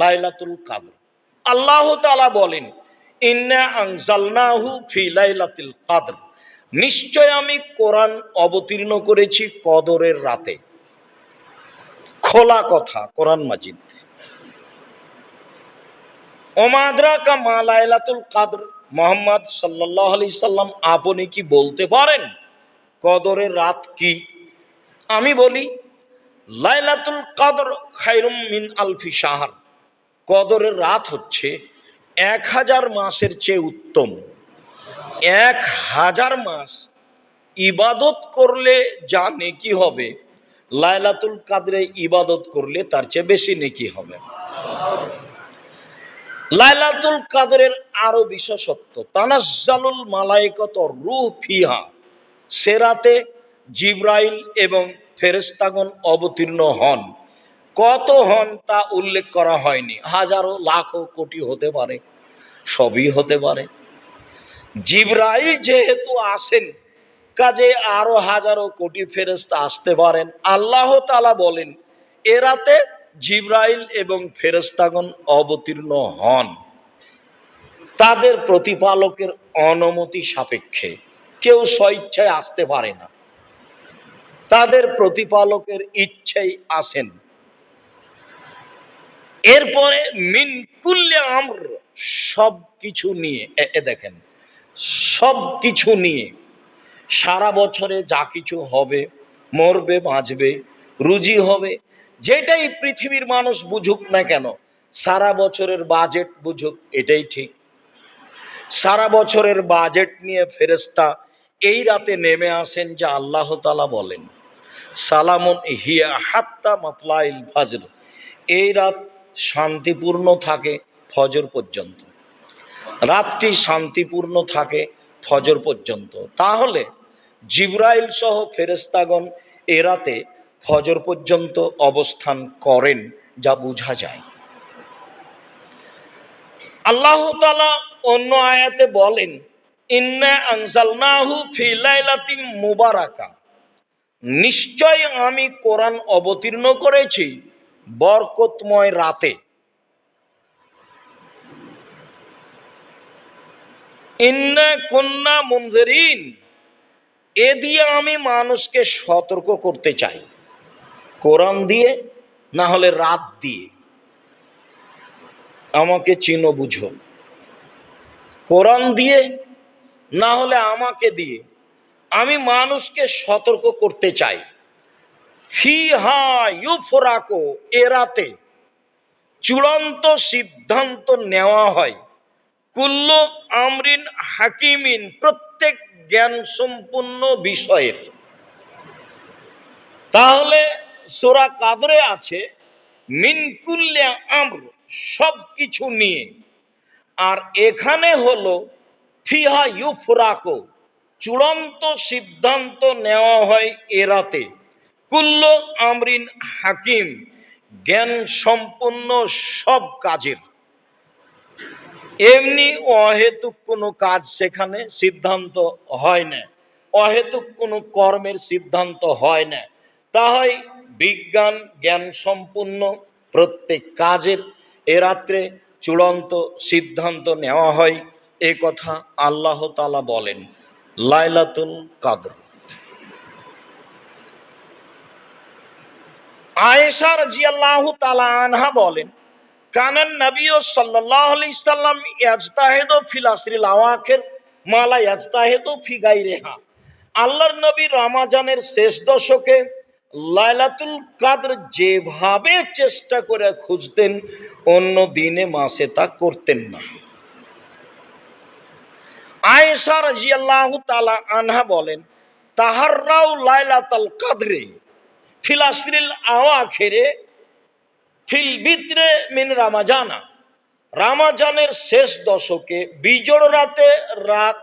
লাইলাতুল কাদর। আল্লাহ তাআলা বলেন, ইন্না আনজালনাহু ফি লাইলাতুল কাদর। নিশ্চয় আমি কোরআন অবতীর্ণ করেছি কদরের রাতে। খোলা কথা, কোরআন মাজিদ। ওমাদরা কা মা লাইলাতুল কাদর। মোহাম্মদ সাল্লাহ আলি সাল্লাম, আপনি কি বলতে পারেন কদরের রাত কি? আমি বলি, লাইলাতুল কাদর খাইরুম মিন আলফি সাহার কদরের রাত হচ্ছে, এক হাজার মাসের চেয়ে উত্তম। এক হাজার মাস ইবাদত করলে যা নেকি হবে, লাইলাতুল কাদরে ইবাদত করলে তার চেয়ে বেশি নেকি হবে। লাইলাতুল কাদরের আরও বিশেষত্ব, তানাজ্জালুল মালাইকত রু ফিহা, সেরাতে জিব্রাইল এবং ফেরেস্তাগণ অবতীর্ণ হন। কত হন তা উল্লেখ করা হয়নি। হাজারো, লাখো, কোটি হতে পারে, সবই হতে পারে। জিব্রাইল যেহেতু আসেন, কাজে আরও হাজারো কোটি ফেরেস্তা আসতে পারেন। আল্লাহ তালা বলেন এরাতে জিব্রাইল এবং ফেরেস্তাগণ অবতীর্ণ হন। তাদের প্রতিপালকের অনুমতি সাপেক্ষে কেউ স্বইচ্ছায় আসতে পারে না। তাদের প্রতিপালকের ইচ্ছাই আসেন। এরপরে মিন কুল্লে আমর সব কিছু নিয়ে, এ দেখেন সব কিছু নিয়ে সারা বছরে যা কিছু হবে, মরবে, বাঁচবে, রুজি হবে, যেটাই পৃথিবীর মানুষ বুঝুক না কেন, সারা বছরের বাজেট বুঝুক, এটাই ঠিক। সারা বছরের বাজেট নিয়ে ফেরেস্তা এই রাতে নেমে আসেন যা আল্লাহ তালা বলেন, সালামন হিয়া হাত্তা মাতলাইল ফাজর, এই রাত শান্তিপূর্ণ থাকে ফজর পর্যন্ত। রাতটি শান্তিপূর্ণ থাকে ফজর পর্যন্ত। তাহলে জিব্রাইল সহ ফেরেস্তাগণ এ রাতে ফজর পর্যন্ত অবস্থান করেন যা বোঝা যায়। আল্লাহ তালা অন্য আয়াতে বলেন, ইন্না মুবারাকা। নিশ্চয় আমি কোরআন অবতীর্ণ করেছি বরকতময় রাতে। কন্যা মুনজেরিন, এ দিয়ে আমি মানুষকে সতর্ক করতে চাই। কোরআন দিয়ে, না হলে রাত দিয়ে। আমাকে চিনো, বুঝো। কোরআন দিয়ে, না হলে আমাকে দিয়ে। আমি মানুষকে সতর্ক করতে চাই। ফি হা এরাতে চূড়ান্ত সিদ্ধান্ত নেওয়া হয়। কুল্লু আমরিন হাকিমিন প্রত্যেক জ্ঞান সম্পূর্ণ বিষয়ের। তাহলে সোরা কাদরে আছে মিনকুল্লে আমর, সব কিছু নিয়ে। আর এখানে হলো ফিহা ইউফরাকো, চূড়ান্ত সিদ্ধান্ত নেওয়া হয় এরাতে কুল্ল আমরিন হাকিম জ্ঞান সম্পূর্ণ সব কাজের। এমনি অহেতুক কোনো কাজ সেখানে সিদ্ধান্ত হয় না। অহেতুক কোনো কর্মের সিদ্ধান্ত হয় না। তাহাই বিজ্ঞান জ্ঞান সম্পূর্ণ প্রত্যেক কাজের এ রাত্রে চূড়ান্ত সিদ্ধান্ত নেওয়া হয়। এ কথা আল্লাহ তালা বলেন, লাইলাতুল কাদর। আয়েশা রাজিয়াল্লাহু তাআলা আনহা বলেন, কানান নবী সাল্লাল্লাহু আলাইহি সাল্লাম ইয়াজতাহিদু ফিল আসরিল আওয়াখির মালা ইয়াজতাহিদু ফি গায়রিহা। আল্লাহর নবী রমাজানের শেষ দশকে লাইলাতুল কাদর যেভাবে চেষ্টা করে খুঁজতেন, অন্য দিনে মাসে তা করতেন না। আয়েশা রাজিয়াল্লাহু তাআলা আনহা বলেন তাহাররাও লাইলাতুল কাদরে ফিল আসরিল আওয়াখিরে ফিল বিত্রে মিন রামাজানা। রামাজানের শেষ দশকে বিজোড় রাতে রাত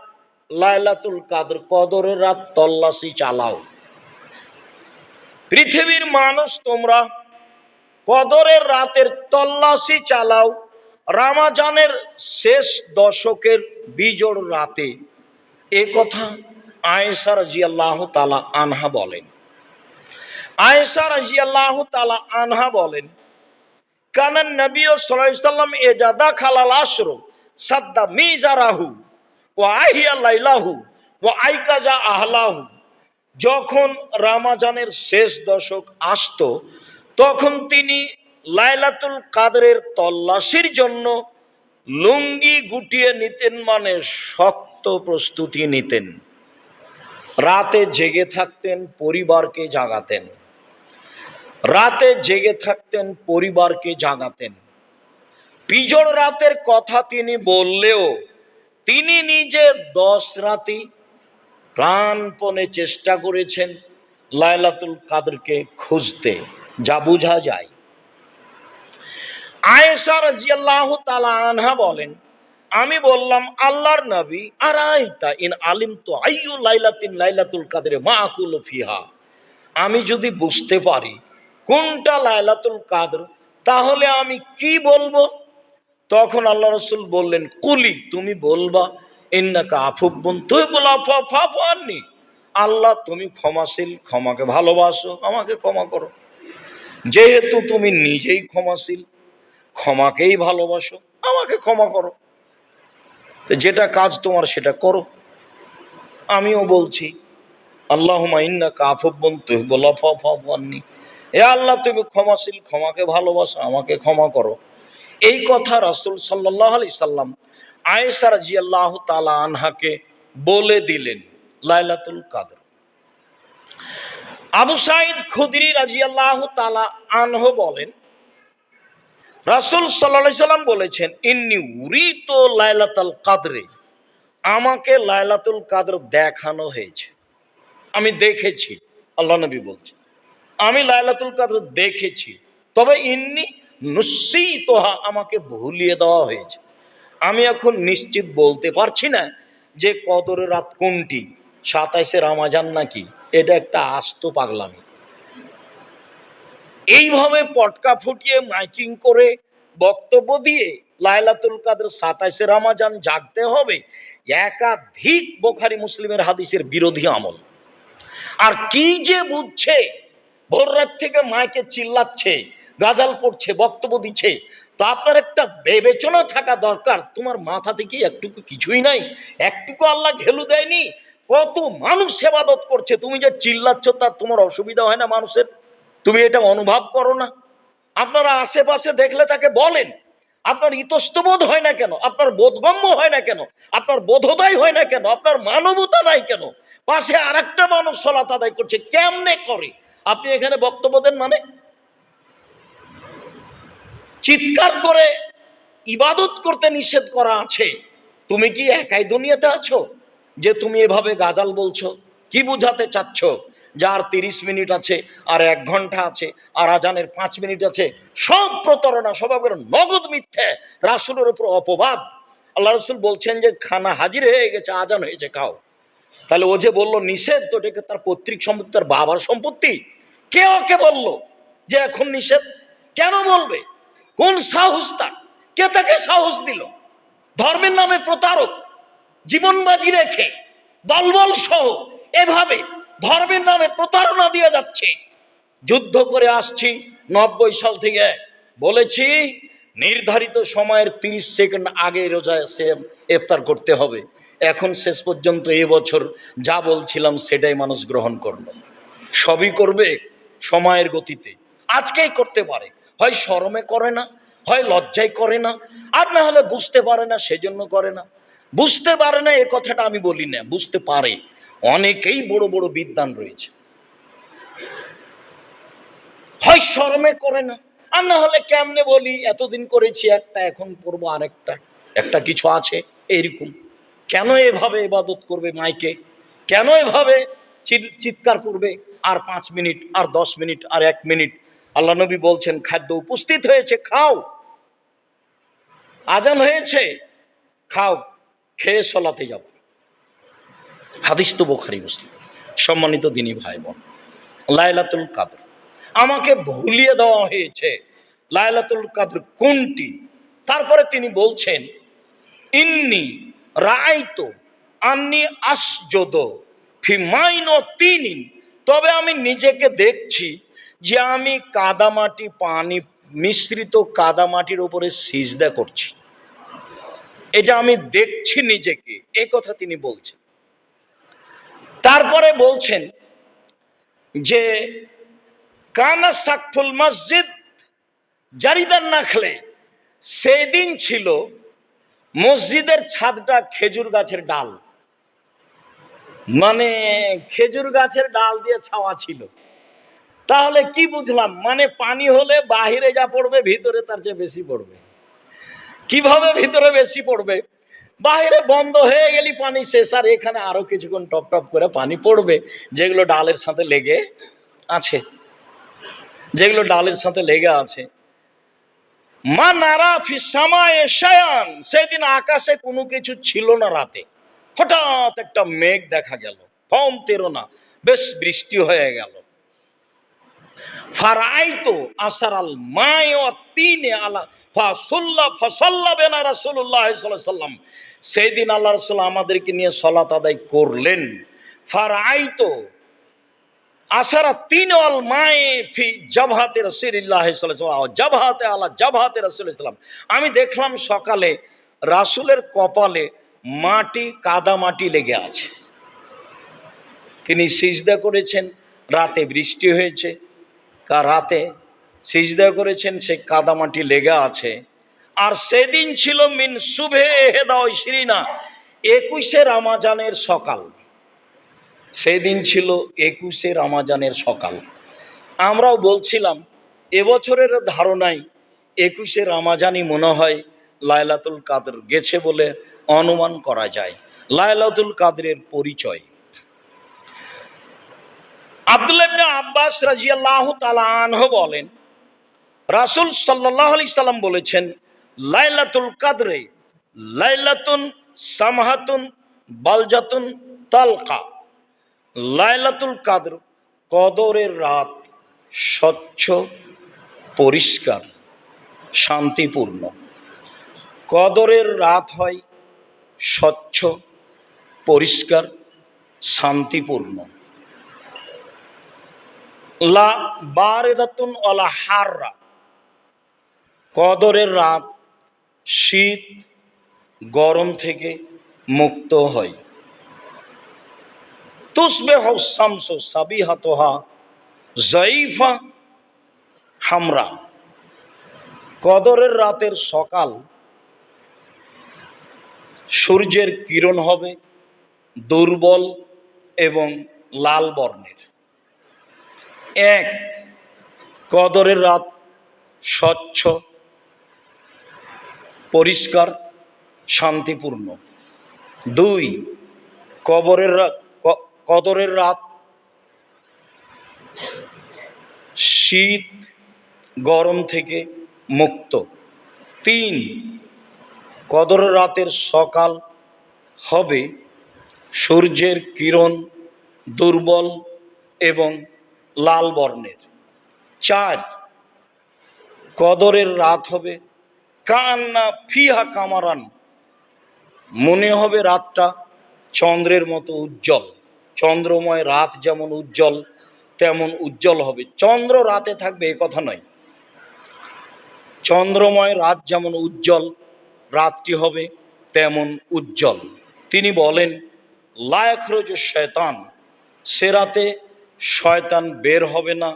লাইলাতুল কাদর, কদরের রাত তল্লাশি চালাও। পৃথিবীর মানুষ তোমরা কদরের রাতের তল্লাশি চালাও, রামাজানের শেষ দশকের বিজোড় রাতে। এ কথা আয়েশা রাজিয়াল্লাহ তালা আনহা বলেন। আয়েশা রাজিয়াল্লাহ তালা আনহা বলেন, কানান নবী ও সাল্লাম এজাদা খালাল আশরো সাদ্দা মিজারাহু ও আহিয়া লাইলাহু ও আইকাজা আহলাহু। যখন রামাজানের শেষ দশক আসত, তখন তিনি লাইলাতুল কাদরের তল্লাশির জন্য লুঙ্গি গুটিয়ে নিতেন মানে শক্ত প্রস্তুতি নিতেন। রাতে জেগে থাকতেন, পরিবারকে জাগাতেন। রাতে জেগে থাকতেন, পরিবারকে জাগাতেন পিজড় রাতের কথা তিনি বললেও তিনি নিজে দশ রাতি প্রাণপণে চেষ্টা করেছেন লায়লাতুল কাদেরকে খুঁজতে। যা বোঝা যায়। আয়েশা রাজিয়াল্লাহ তালা আনহা বলেন, আমি বললাম, আল্লাহর নবী আর আইতা ইন আলিম তো আইয়ু লাইলাতিন লাইলাতুল কাদরে মা আকুল ফিহা। আমি যদি বুঝতে পারি কোনটা লাইলাতুল কাদর? তাহলে আমি কি বলব? তখন আল্লাহ রসুল বললেন, কুলি, তুমি বলবা, ইন্নাকা আফুব্বন তুই বলো আফাফানি আল্লাহ, তুমি ক্ষমাশীল, ক্ষমাকে ভালোবাসো, আমাকে ক্ষমা করো। যেহেতু তুমি নিজেই ক্ষমাশীল, ক্ষমাকেই ভালোবাসো, আমাকে ক্ষমা করো। যেটা কাজ তোমার, সেটা করো। আমিও বলছি আল্লাহ ইন্না কাফব্বন তুই বলা ফানি এ আল্লাহ, তুমি ক্ষমাশীল, ক্ষমাকে ভালোবাসো, আমাকে ক্ষমা করো। এই কথা রাসুল সাল্লাহ আলি সাল্লাম আয়েসা রাজি আল্লাহ তালা আনহাকে বলে দিলেন লাইলাতুল কাদর। আবু সাইদ খুদরি রাজি আল্লাহ তালা আনহ বলেন, রাসুল সাল্লাহ সাল্লাম বলেছেন, ইন্নি উরি তো লাইলাতুল কাদরে আমাকে লাইলাতুল কাদর দেখানো হয়েছে। আমি দেখেছি, আল্লাহ নবী বলছে আমি লাইলাতুল কাদর দেখেছি। তবে ইন্নি নুসি তোহা আমাকে ভুলিয়ে দেওয়া হয়েছে। আমি এখন নিশ্চিত বলতে পারছি না যে কদরের রাত কোনটি, সাতাইশে রামাজান নাকি, এটা একটা আস্ত পাগলামি। এইভাবে পটকা ফুটিয়ে মাইকিং করে বক্তব্য দিয়ে লাইলাতুল কাদের সাতাইশে রামাজান জাগতে হবে, একাধিক বোখারি মুসলিমের হাদিসের বিরোধী আমল। আর কি যে বুঝছে ভোর রাত থেকে মাইকে চিল্লাচ্ছে, গাজাল পড়ছে, বক্তব্য দিচ্ছে। তো আপনার একটা বিবেচনা থাকা দরকার। তোমার মাথা থেকে একটুকু কিছুই নাই। একটুকু আল্লাহ ঘেলু দেয়নি। কত মানুষ সেবাদত করছে। তুমি যে চিল্লাচ্ছ, তার তোমার অসুবিধা হয় না মানুষের? তুমি এটা অনুভব করো না। আপনারা আশেপাশে দেখলে তাকে বলেন, আপনার ইতস্তবোধ হয় না কেন? আপনার বোধগম্য হয় না কেন? আপনার বোধোদয় হয় না কেন? আপনার মানবতা নাই কেন? পাশে আর একটা মানুষ সলাত আদায় করছে। কেমনে করে? আপনি এখানে বক্তব্য দেন মানে? চিৎকার করে ইবাদত করতে নিষেধ করা আছে। তুমি কি একাই দুনিয়াতে আছো? যে তুমি এভাবে গাজাল বলছো, কি বুঝাতে চাচ্ছ? যার তিরিশ মিনিট আছে, আর এক ঘণ্টা আছে, আর আজানের পাঁচ মিনিট আছে, সব প্রতারণা সবাবের নগদ মিথ্যে, রাসুলের উপর অপবাদ। আল্লাহ রসুল বলছেন যে, খানা হাজির হয়ে গেছে, আজান হয়েছে, খাও। তাহলে ও যে বলল নিষেধ, তো এটাকে তার পৈতৃক সম্পত্তি, তার বাবার সম্পত্তি? কে ওকে বলল যে এখন নিষেধ? কেন বলবে? কোন সাহস তার? কে তাকে সাহস দিল? ধর্মের নামে প্রতারক জীবন বাজি রেখে, দলবল সহ এভাবে ধর্মের নামে প্রতারণা দিয়ে যাচ্ছে। যুদ্ধ করে আসছি নব্বই সাল থেকে। বলেছি, নির্ধারিত সময়ের তিরিশ সেকেন্ড আগে রোজা সে ইফতার করতে হবে। এখন শেষ পর্যন্ত এবছর যা বলছিলাম সেটাই মানুষ গ্রহণ করল। সবই করবে? সময়ের গতিতে। আজকেই করতে পারে। হয় শরমে করে না, হয় লজ্জায় করে না, আর না হলে বুঝতে পারে না, সেজন্য করে না। বুঝতে পারে না, এ কথাটা আমি বলি না, বুঝতে পারে। অনেকেই বড় বড় বিদ্যান রয়েছে। হয় শরমে করে না, আর না হলে কেমনে বলি, এতদিন করেছি, একটা এখন করব আরেকটা। একটা কিছু আছে এইরকম কেন এভাবে ইবাদত করবে মাইকে? কেন এভাবে চিৎ- চিৎকার করবে? আর পাঁচ মিনিট, আর দশ মিনিট, আর এক মিনিট। আল্লাহ নবী বলছেন, খাদ্য উপস্থিত হয়েছে, খাও। আজান হয়েছে, খাও, খেয়ে সলাতে যাব হাদিস তো বোখারি মুসলিম। সম্মানিত দিনী ভাই বোন লাইলাতুল কাদর। আমাকে ভুলিয়ে দেওয়া হয়েছে লাইলাতুল কাদর কোনটি? তারপরে তিনি বলছেন, ইন্নি রাইতো আন্নি আসজদ ফিমাইন তিনিন তবে আমি নিজেকে দেখছি যে আমি কাদামাটি পানি মিশ্রিত কাদামাটির ওপরে সিজদা করছি। এটা আমি দেখছি নিজেকে, এ কথা তিনি বলছেন। তারপরে বলছেন যে, কানা সাকফুল মসজিদ জারিদার নাখলে। সেই দিন ছিল মসজিদের ছাদটা খেজুর গাছের ডাল। মানে খেজুর গাছের ডাল দিয়ে ছাওয়া ছিল। তাহলে কি বুঝলাম? মানে পানি হলে বাহিরে যা পড়বে, ভিতরে তার চেয়ে বেশি পড়বে। কীভাবে ভিতরে বেশি পড়বে? বাইরে বন্ধ হয়ে গেলি, পানি শেষ। আর এখানে আরও কিছুক্ষণ টপ টপ করে পানি পড়বে, যেগুলো ডালের সাথে লেগে আছে। যেগুলো ডালের সাথে লেগে আছে। মা নারা ফিসামায় শায়ান। সেদিন আকাশে কোনো কিছু ছিল না রাতে। হঠাৎ একটা মেঘ দেখা গেল। ফম তেরো না, বেশ বৃষ্টি হয়ে গেল। ফারাইতো আসার আল মায় তিনে আলা ফাসল্লা ফসল্লা বেনা রাসুল্লাহ সাল্লাম সেই দিন আল্লাহ রসুল আমাদেরকে নিয়ে সলাত আদায় করলেন। ফারাইতো আসারা তিন অল মায়ে ফি জবহাতে রসুল্লাহ জবহাতে আল্লাহ জবহাতে রসুলাম আমি দেখলাম সকালে রাসুলের কপালে মাটি কাদা মাটি লেগে আছে। তিনি সিজদা করেছেন, রাতে বৃষ্টি হয়েছে। কা রাতে সিজদা করেছেন, সে কাদামাটি লেগে আছে। আর সেদিন ছিল মিন শুভে হেদা শ্রীনা, একুশে রামাজানের সকাল। সেদিন ছিল একুশে রামাজানের সকাল। আমরাও বলছিলাম এবছরের ধারণায় একুশে রামাজানই মনে হয় লায়লাতুল কাদের গেছে বলে অনুমান করা যায়। লায়লাতুল কাদরের পরিচয়। আব্দুল্লাহ ইবনে আব্বাস রাজিয়াল্লাহ তালা আনহ বলেন, রাসুল সাল্লাহ আলি সাল্লাম বলেছেন, লাইলাতুল কাদরে লাইলাতুন সামহাতুন বালজাতুন তালকা। লাইলাতুল কাদর কদরের রাত স্বচ্ছ, পরিষ্কার, শান্তিপূর্ণ। কদরের রাত হয় স্বচ্ছ, পরিষ্কার, শান্তিপূর্ণ। লা বারেদাতুন অলা হাররা। কদরের রাত শীত গরম থেকে মুক্ত হয়। তুসবে শামস সাবিহাতোহা জয়ীফা হামরা। কদরের রাতের সকাল সূর্যের কিরণ হবে দুর্বল এবং লাল বর্ণের। এক, কদরের রাত স্বচ্ছ, পরিষ্কার, শান্তিপূর্ণ। দুই, কবরের কদরের রাত শীত গরম থেকে মুক্ত। তিন কদরের রাতের সকাল হবে সূর্যের কিরণ দুর্বল এবং লাল বর্ণের। চার, কদরের রাত হবে কান্না ফিহা কামারান। মনে হবে রাতটা চন্দ্রের মতো উজ্জ্বল। চন্দ্রময় রাত যেমন উজ্জ্বল, তেমন উজ্জ্বল হবে। চন্দ্র রাতে থাকবে এ কথা নয়। চন্দ্রময় রাত যেমন উজ্জ্বল রাতটি হবে তেমন উজ্জ্বল। তিনি বলেন লায়খরজ শয়তান, সে রাতে শয়তান বের হবে না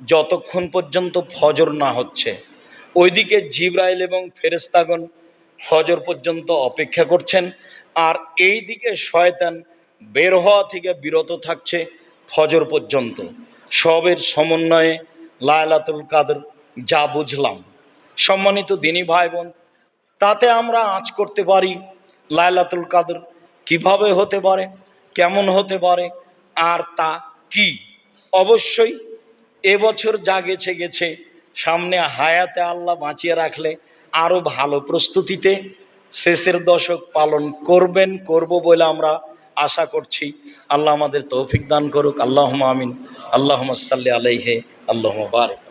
যতক্ষণ পর্যন্ত ফজর না হচ্ছে। ওইদিকে জিব্রাইল এবং ফেরেস্তাগণ ফজর পর্যন্ত অপেক্ষা করছেন, আর এই দিকে শয়তান বের হওয়া থেকে বিরত থাকছে ফজর পর্যন্ত। সবের সমন্বয়ে লায়লাতুল কাদের, যা বুঝলাম। সম্মানিত দিনী ভাই বোন তাতে আমরা আঁচ করতে পারি। লায়লাতুল কাদের কীভাবে হতে পারে? কেমন হতে পারে? আর তা কি? অবশ্যই এবছর যা গেছে গেছে, সামনে হায়াতে আল্লাহ বাঁচিয়ে রাখলে আরও ভালো প্রস্তুতিতে শেষের দশক পালন করবেন, করব বলে আমরা আশা করছি। আল্লাহ আমাদের তৌফিক দান করুক। আল্লাহ আমিন। আল্লাহ সাল্লি আলাইহে আল্লাহ বারেক।